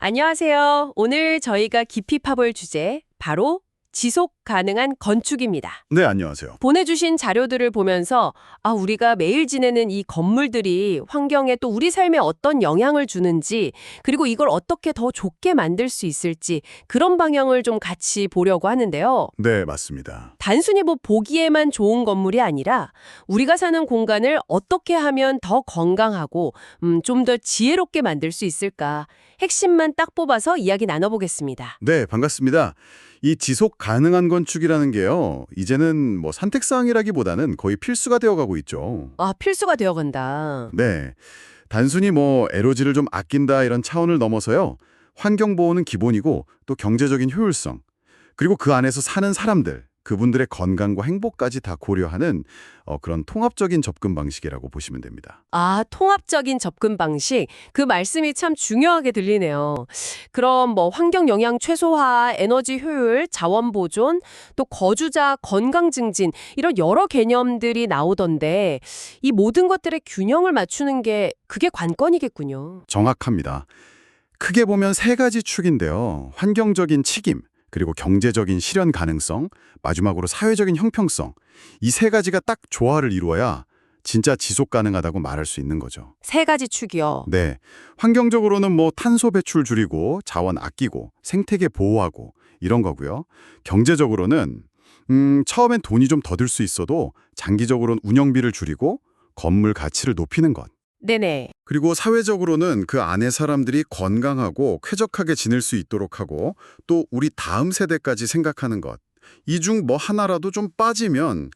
안녕하세요. 오늘 저희가 깊이 파볼 주제 바로 지속 가능한 건축입니다. 네, 안녕하세요. 보내주신 자료들을 보면서 아 우리가 매일 지내는 이 건물들이 환경에 또 우리 삶에 어떤 영향을 주는지 그리고 이걸 어떻게 더 좋게 만들 수 있을지 그런 방향을 좀 같이 보려고 하는데요. 네, 맞습니다. 단순히 뭐 보기에만 좋은 건물이 아니라 우리가 사는 공간을 어떻게 하면 더 건강하고 음, 좀 더 지혜롭게 만들 수 있을까 핵심만 딱 뽑아서 이야기 나눠보겠습니다. 네, 반갑습니다. 이 지속 가능한 건 축이라는 게요. 이제는 뭐 선택사항이라기보다는 거의 필수가 되어가고 있죠. 아 필수가 되어간다. 네. 단순히 뭐 에너지를 좀 아낀다 이런 차원을 넘어서요. 환경 보호는 기본이고 또 경제적인 효율성 그리고 그 안에서 사는 사람들 그분들의 건강과 행복까지 다 고려하는 어, 그런 통합적인 접근 방식이라고 보시면 됩니다. 아, 통합적인 접근 방식. 그 말씀이 참 중요하게 들리네요. 그럼 뭐 환경 영향 최소화, 에너지 효율, 자원 보존, 또 거주자 건강 증진 이런 여러 개념들이 나오던데 이 모든 것들의 균형을 맞추는 게 그게 관건이겠군요. 정확합니다. 크게 보면 세 가지 축인데요. 환경적인 책임, 그리고 경제적인 실현 가능성, 마지막으로 사회적인 형평성. 이 세 가지가 딱 조화를 이루어야 진짜 지속 가능하다고 말할 수 있는 거죠. 세 가지 축이요. 네. 환경적으로는 뭐 탄소 배출 줄이고 자원 아끼고 생태계 보호하고 이런 거고요. 경제적으로는 음, 처음엔 돈이 좀 더 들 수 있어도 장기적으로는 운영비를 줄이고 건물 가치를 높이는 것. 네네. 그리고 사회적으로는 그 안에 사람들이 건강하고 쾌적하게 지낼 수 있도록 하고 또 우리 다음 세대까지 생각하는 것. 이 중 뭐 하나라도 좀 빠지면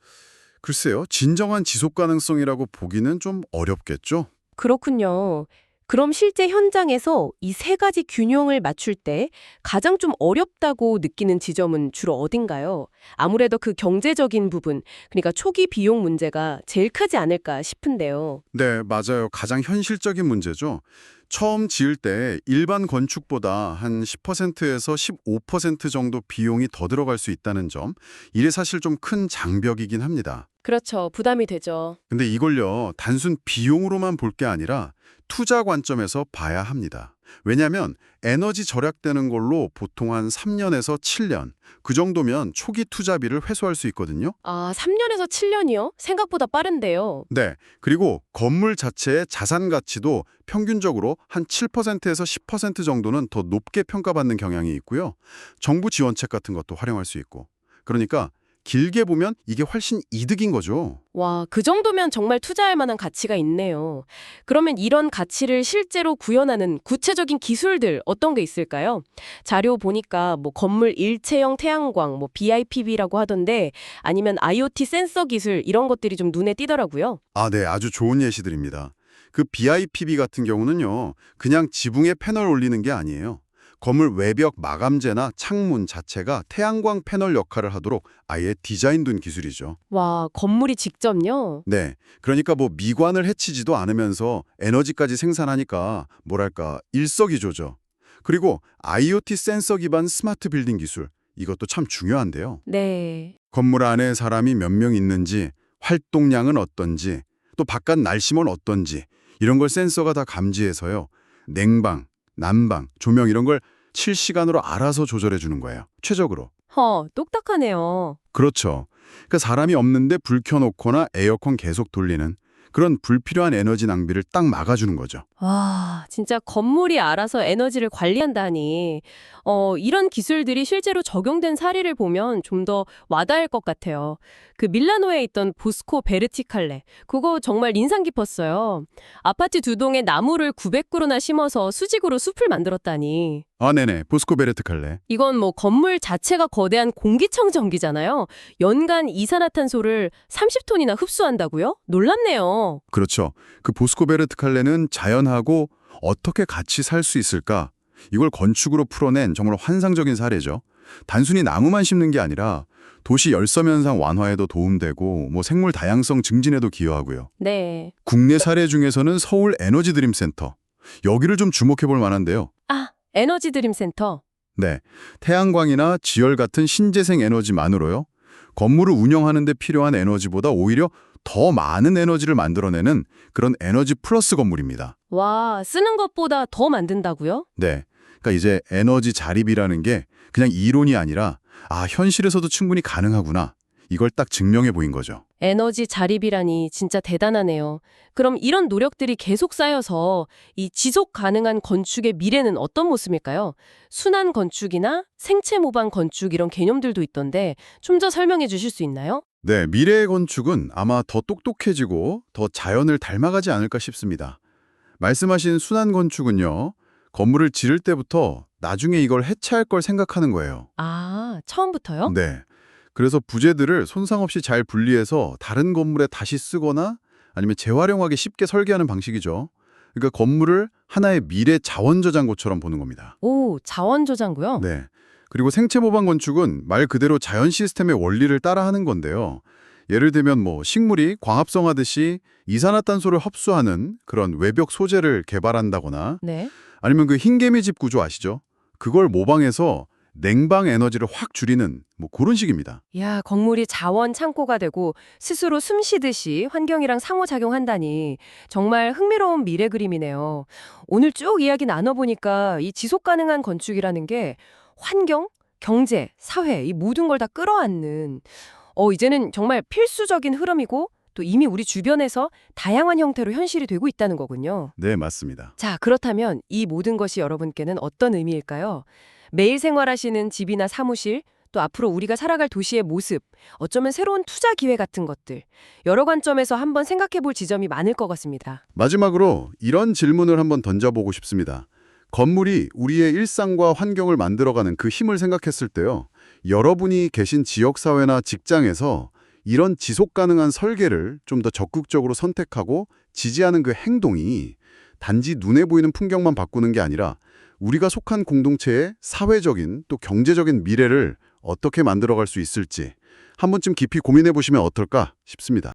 글쎄요. 진정한 지속 가능성이라고 보기는 좀 어렵겠죠? 그렇군요. 그럼 실제 현장에서 이 세 가지 균형을 맞출 때 가장 좀 어렵다고 느끼는 지점은 주로 어딘가요? 아무래도 그 경제적인 부분, 그러니까 초기 비용 문제가 제일 크지 않을까 싶은데요. 네, 맞아요. 가장 현실적인 문제죠. 처음 지을 때 일반 건축보다 한 10%에서 15% 정도 비용이 더 들어갈 수 있다는 점. 이게 사실 좀 큰 장벽이긴 합니다. 그렇죠. 부담이 되죠. 근데 이걸요, 단순 비용으로만 볼 게 아니라 투자 관점에서 봐야 합니다. 왜냐하면 에너지 절약되는 걸로 보통 한 3년에서 7년, 그 정도면 초기 투자비를 회수할 수 있거든요. 아, 3년에서 7년이요? 생각보다 빠른데요. 네, 그리고 건물 자체의 자산 가치도 평균적으로 한 7%에서 10% 정도는 더 높게 평가받는 경향이 있고요. 정부 지원책 같은 것도 활용할 수 있고. 그러니까 길게 보면 이게 훨씬 이득인 거죠. 와, 그 정도면 정말 투자할 만한 가치가 있네요. 그러면 이런 가치를 실제로 구현하는 구체적인 기술들 어떤 게 있을까요? 자료 보니까 뭐 건물 일체형 태양광, 뭐 BIPV라고 하던데 아니면 IoT 센서 기술 이런 것들이 좀 눈에 띄더라고요. 아, 네, 아주 좋은 예시들입니다. 그 BIPV 같은 경우는요, 그냥 지붕에 패널 올리는 게 아니에요. 건물 외벽 마감재나 창문 자체가 태양광 패널 역할을 하도록 아예 디자인된 기술이죠. 와, 건물이 직접요? 네, 그러니까 뭐 미관을 해치지도 않으면서 에너지까지 생산하니까 뭐랄까 일석이조죠. 그리고 IoT 센서 기반 스마트 빌딩 기술, 이것도 참 중요한데요. 네. 건물 안에 사람이 몇 명 있는지, 활동량은 어떤지, 또 바깥 날씨면 어떤지 이런 걸 센서가 다 감지해서요. 냉방, 난방, 조명 이런 걸 실시간으로 알아서 조절해 주는 거예요. 최적으로. 허, 똑딱하네요. 그렇죠. 그 사람이 없는데 불 켜놓거나 에어컨 계속 돌리는 그런 불필요한 에너지 낭비를 딱 막아주는 거죠. 와, 진짜 건물이 알아서 에너지를 관리한다니. 어, 이런 기술들이 실제로 적용된 사례를 보면 좀 더 와닿을 것 같아요. 그 밀라노에 있던 보스코 베르티칼레. 그거 정말 인상 깊었어요. 아파트 두 동에 나무를 900그루나 심어서 수직으로 숲을 만들었다니. 아, 네네. 보스코 베르트 칼레. 이건 뭐 건물 자체가 거대한 공기청정기잖아요. 연간 이산화탄소를 30톤이나 흡수한다고요? 놀랍네요. 그렇죠. 그 보스코 베르트 칼레는 자연하고 어떻게 같이 살 수 있을까? 이걸 건축으로 풀어낸 정말 환상적인 사례죠. 단순히 나무만 심는 게 아니라 도시 열섬 현상 완화에도 도움되고 뭐 생물 다양성 증진에도 기여하고요. 네. 국내 사례 중에서는 서울 에너지 드림 센터. 여기를 좀 주목해 볼 만한데요. 아, 에너지 드림 센터. 네. 태양광이나 지열 같은 신재생 에너지만으로요. 건물을 운영하는 데 필요한 에너지보다 오히려 더 많은 에너지를 만들어내는 그런 에너지 플러스 건물입니다. 와, 쓰는 것보다 더 만든다고요? 네. 그러니까 이제 에너지 자립이라는 게 그냥 이론이 아니라 아, 현실에서도 충분히 가능하구나. 이걸 딱 증명해 보인 거죠. 에너지 자립이라니 진짜 대단하네요. 그럼 이런 노력들이 계속 쌓여서 이 지속 가능한 건축의 미래는 어떤 모습일까요? 순환 건축이나 생체 모방 건축 이런 개념들도 있던데 좀 더 설명해 주실 수 있나요? 네, 미래의 건축은 아마 더 똑똑해지고 더 자연을 닮아가지 않을까 싶습니다. 말씀하신 순환 건축은요. 건물을 지을 때부터 나중에 이걸 해체할 걸 생각하는 거예요. 아, 처음부터요? 네. 그래서 부재들을 손상 없이 잘 분리해서 다른 건물에 다시 쓰거나 아니면 재활용하기 쉽게 설계하는 방식이죠. 그러니까 건물을 하나의 미래 자원 저장고처럼 보는 겁니다. 오, 자원 저장고요? 네. 그리고 생체 모방 건축은 말 그대로 자연 시스템의 원리를 따라하는 건데요. 예를 들면 뭐 식물이 광합성하듯이 이산화탄소를 흡수하는 그런 외벽 소재를 개발한다거나 네. 아니면 그 흰개미 집 구조 아시죠? 그걸 모방해서 냉방 에너지를 확 줄이는 뭐 그런 식입니다. 야, 건물이 자원 창고가 되고 스스로 숨 쉬듯이 환경이랑 상호작용한다니 정말 흥미로운 미래 그림이네요. 오늘 쭉 이야기 나눠보니까 이 지속 가능한 건축이라는 게 환경, 경제, 사회 이 모든 걸 다 끌어안는 어, 이제는 정말 필수적인 흐름이고 또 이미 우리 주변에서 다양한 형태로 현실이 되고 있다는 거군요. 네, 맞습니다. 자, 그렇다면 이 모든 것이 여러분께는 어떤 의미일까요? 매일 생활하시는 집이나 사무실, 또 앞으로 우리가 살아갈 도시의 모습, 어쩌면 새로운 투자 기회 같은 것들, 여러 관점에서 한번 생각해 볼 지점이 많을 것 같습니다. 마지막으로 이런 질문을 한번 던져보고 싶습니다. 건물이 우리의 일상과 환경을 만들어가는 그 힘을 생각했을 때요. 여러분이 계신 지역사회나 직장에서 이런 지속 가능한 설계를 좀 더 적극적으로 선택하고 지지하는 그 행동이 단지 눈에 보이는 풍경만 바꾸는 게 아니라 우리가 속한 공동체의 사회적인 또 경제적인 미래를 어떻게 만들어갈 수 있을지 한 번쯤 깊이 고민해 보시면 어떨까 싶습니다.